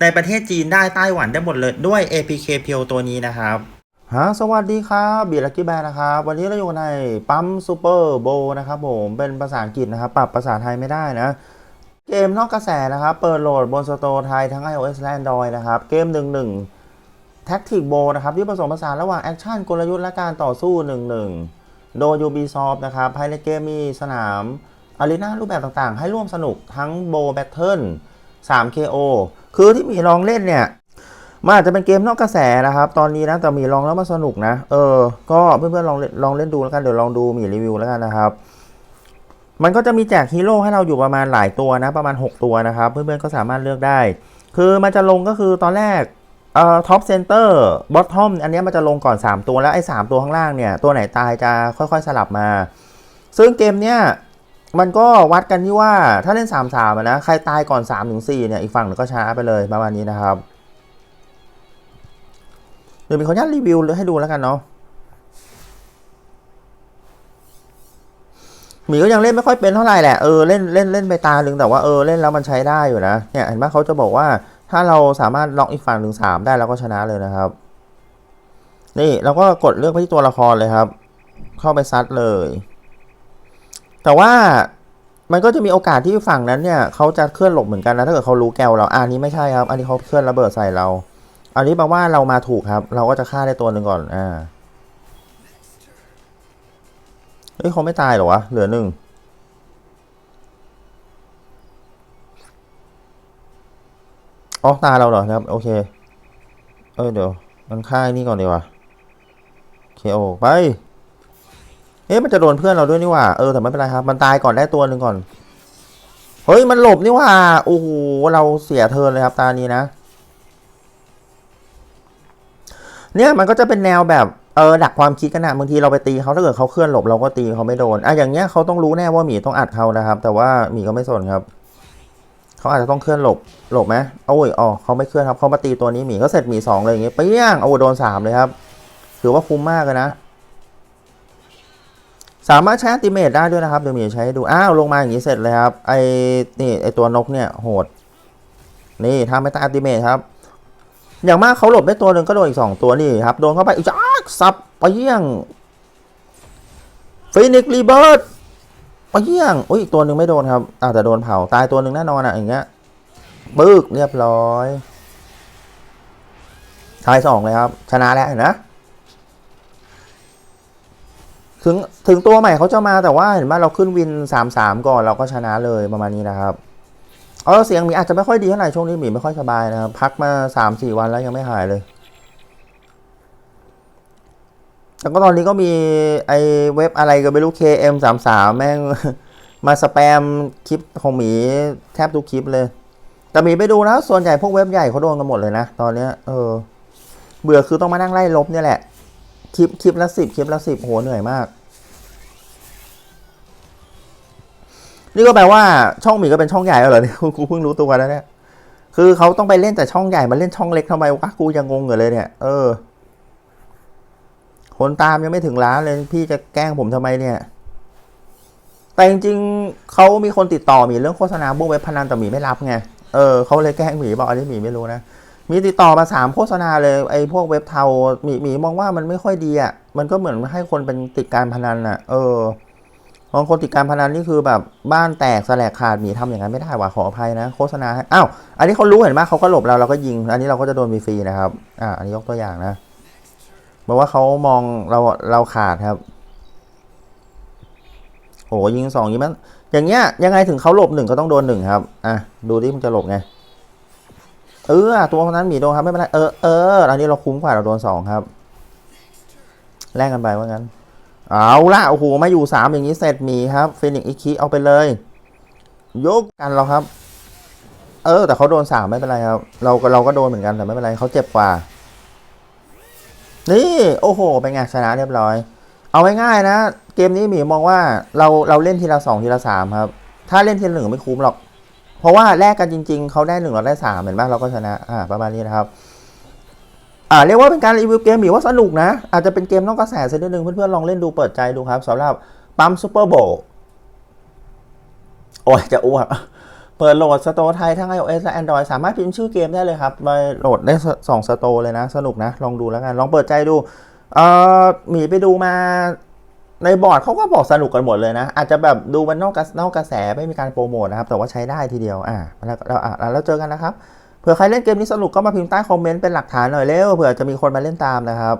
ในประเทศจีนได้ไต้หวันได้หมดเลยด้วย APK เพียวตัวนี้นะครับฮะสวัสดีครับบีลักกี้แบร์นะครับ วันนี้เราอยู่ในปั๊มซูเปอร์โบนะครับผมเป็นภาษาอังกฤษนะครับ ปรับภาษาไทยไม่ได้นะ เกมนอกกระแสนะครับ เปิดโหลดบนสโตร์ไทยทั้ง iOS และ Android นะครับ เกม 11 Tactic Bow นะครับ ที่ผสมผสานระหว่างแอคชั่นกลยุทธ์และการต่อสู้ 11 โดย Ubisoft นะครับภายในเกมมีสนามอารีนารูปแบบต่างๆ ให้ร่วมสนุกทั้ง Bow Battle 3 KO คือที่มีลองเล่นเนี่ยมันอาจจะเป็นเกมนอกกระแสนะครับ ตอนนี้นะแต่มีลองแล้วมาสนุกนะ เออ ก็เพื่อนๆลองเล่นลองเล่นดูแล้วกันเดี๋ยวลองดูมีรีวิวแล้วกันนะครับมันก็จะมีแจกฮีโร่ให้เราอยู่ประมาณหลายตัวนะ ประมาณ 6 ตัวนะครับ เพื่อนๆก็สามารถเลือกได้ คือมันจะลงก็คือตอนแรกเอ่อท็อปเซนเตอร์บอททอมอันนี้มันจะลงก่อน 3 ตัวแล้วไอ้3ตัวข้างล่างเนี่ย ตัวไหนตายจะค่อยๆสลับมา ซึ่งเกมเนี้ย มันก็วัดกันที่ว่าถ้าเล่น 3 3อะนะใครตายก่อน3ถึง4เนี่ยอีกฝั่งก็ชนะไปเลยประมาณนี้นะครับเดี๋ยวมีขออนุญาตรีวิวให้ดูแล้วกันเนาะหมีก็ยังเล่นไม่ค่อยเป็นเท่าไหร่แหละเออเล่นเล่นเล่นไปตาหนึ่งแต่ว่าเออเล่นแล้วมันใช้ได้อยู่นะเนี่ยเห็นไหมเขาจะบอกว่าถ้าเราสามารถล็อกอีกฝั่งหนึ่งสามได้เราก็ชนะเลยนะครับ นี่เราก็กดเลือกไปที่ตัวละครเลยครับ เข้าไปซัดเลย แต่ว่ามันก็จะมีโอกาสที่ฝั่งนั้นเนี่ยเขาจะเคลื่อนหลบเหมือนกันนะถ้าเกิดเขารู้แกวเราอันนี้ไม่ใช่ครับ อันนี้เขาเคลื่อนระเบิดใส่เรา อันนี้แปลว่าเรามาถูกครับ เราก็จะฆ่าได้ตัวหนึ่งก่อนอ่าเฮ้ยเขาไม่ตายหรอวะเหลือหนึ่งอ๋อตายเราเหรอครับ โอเค เออเดี๋ยว มันฆ่านี่ก่อนดีกว่าเคโอไป เอ๊ะมันจะโดนเพื่อนเราด้วยนี่ว่าเออแต่ไม่เป็นไรครับ มันตายก่อนได้ตัวหนึ่งก่อน เฮ้ยมันหลบนี่ว่าโอ้โหเราเสียเทินเลยครับตานี้นะ เนี่ยมันก็จะเป็นแนวแบบเออดักความคิดกันนะบางทีเราไปตีเขาถ้าเกิดเขาเคลื่อนหลบเราก็ตีเขาไม่โดนอะอย่างเงี้ยเขาต้องรู้แน่ว่าหมีต้องอัดเขานะครับ แต่ว่าหมีก็ไม่สนครับเขาอาจจะต้องเคลื่อนหลบหลบไหมโอ้ยอ๋อเขาไม่เคลื่อนครับเขามาตีตัวนี้หมีก็เสร็จหมีสองเลยอย่างเงี้ยเปี้ยงโอ้โดนสามเลยครับถือว่าคุ้มมากเลยนะ สามารถใช้อัติเมตได้ด้วยนะครับเดี๋ยวมีใช้ให้ดู อ้าว ลงมาอย่างนี้เสร็จเลยครับ ไอ้นี่ไอ้ตัวนกเนี่ยโหด นี่ทำไปตามอัติเมทครับ อย่างมากเขาหลบได้ตัวหนึ่งก็โดนอีกสองตัวนี่ครับ โดนเข้าไปอีกจ้าซับไปเยี่ยงฟินิกรีเบิร์ดไปเยี่ยงโอ้ยอีกตัวหนึ่งไม่โดนครับอาแต่โดนเผาตายตัวหนึ่งแน่นอนอะอย่างเงี้ยบึกเรียบร้อยทายสองเลยครับ ชนะแล้วนะ ถึงถึงตัวใหม่เขาจะมาแต่ว่าเห็นไหมเราขึ้นวินสามสามก่อนเราก็ชนะเลยประมาณนี้นะครับเออเสียงหมีอาจจะไม่ค่อยดีเท่าไหร่ช่วงนี้หมีไม่ค่อยสบายนะครับพักมาสามสี่วันแล้วยังไม่หายเลยแล้วก็ตอนนี้ก็มีไอเว็บอะไรก็ไม่รู้ KM สามสามแม่งมาสแปมคลิปของหมีแทบทุกคลิปเลย แต่หมีไปดูนะส่วนใหญ่พวกเว็บใหญ่เขาโดนกันหมดเลยนะ ตอนเนี้ยเออ เบื่อคือต้องมานั่งไล่ลบเนี่ยแหละ คลิปคลิปละสิบคลิปละสิบโหเหนื่อยมาก นี่ก็แปลว่าช่องหมีก็เป็นช่องใหญ่แล้วเหรอเนี่ยกูเพิ่งรู้ตัวแล้วเนี่ยคือเขาต้องไปเล่นแต่ช่องใหญ่มาเล่นช่องเล็กทำไมวะกูยังงงอยู่เลยเนี่ย เออ คนตามยังไม่ถึงล้านเลยพี่จะแกล้งผมทำไมเนี่ย แต่จริงๆเขามีคนติดต่อหมีเรื่องโฆษณาพวกเว็บพนันแต่หมีไม่รับไงเออเขาเลยแกล้งหมีบอกอันนี้หมีไม่รู้นะ มีติดต่อมาสามโฆษณาเลยไอ้พวกเว็บเทาหมีมีมองว่ามันไม่ค่อยดีอะมันก็เหมือนให้คนเป็นติดการพนันอะ เออบางคนติดการพนันนี่คือแบบบ้านแตกสลกขาดหมีทำอย่างนั้นไม่ได้ว่ะขออภัยนะ โฆษณาอ้าวอันนี้เขารู้เห็นไหมเขาก็หลบเราเราก็ยิง อันนี้เราก็จะโดนฟรีนะครับ อ่า อันนี้ยกตัวอย่างนะบอกว่าเขามองเราเราขาดครับโอ้ยิงสองยิงมันอย่างเงี้ยยังไงถึงเขาหลบหนึ่งก็ต้องโดนหนึ่งครับ อะดูดิมันจะหลบไง เออตัวคนนั้นหมีโดนครับไม่เป็นไรเออเอออันนี้เราคุ้มกว่าเราโดนสองครับแลกกันไปว่างั้น เอาละโอ้โหมาอยู่สามอย่างนี้เสร็จมีครับฟินิกอีคิเอาไปเลย ยกกันเราครับ เออ แต่เขาโดนสามไม่เป็นไรครับ เราก็เราก็โดนเหมือนกันแต่ไม่เป็นไรเขาเจ็บกว่า นี่โอ้โหเป็นไงชนะเรียบร้อย เอาง่ายๆนะ เกมนี้หมีมองว่าเราเราเล่นทีละสองทีละสามครับ ถ้าเล่นทีละหนึ่งไม่คุ้มหรอก เพราะว่าแลกกันจริง ๆเขาได้หนึ่งเราได้สามเห็นไหมเราก็ชนะอ่าประมาณนี้นะครับอ่าเรียกว่าเป็นการรีวิวเกมหมีว่าสนุกนะ อาจจะเป็นเกมนอกกระแสสักนิดนึงเพื่อนๆลองเล่นดูเปิดใจดูครับสำหรับปั๊มซูเปอร์โบโอ้ยจะอ้วกเปิดโหลดสโตร์ไทยทั้ง iOS และ Android สามารถพิมพ์ชื่อเกมได้เลยครับมาโหลดได้สองสโตร์เลยนะ สนุกนะ ลองดูแล้วกัน ลองเปิดใจดู เอ่อหมีไปดูมา ในบอร์ดเขาก็บอกสนุกกันหมดเลยนะ อาจจะแบบดูมันนอกกระนอกกระแสไม่มีการโปรโมทนะครับ แต่ว่าใช้ได้ทีเดียวอ่าแล้วแล้วอะแล้วเจอกันนะครับเผื่อใครเล่นเกมนี้สนุกก็มาพิมพ์ใต้คอมเมนต์เป็นหลักฐานหน่อยเร็วเผื่อจะมีคนมาเล่นตามนะครับ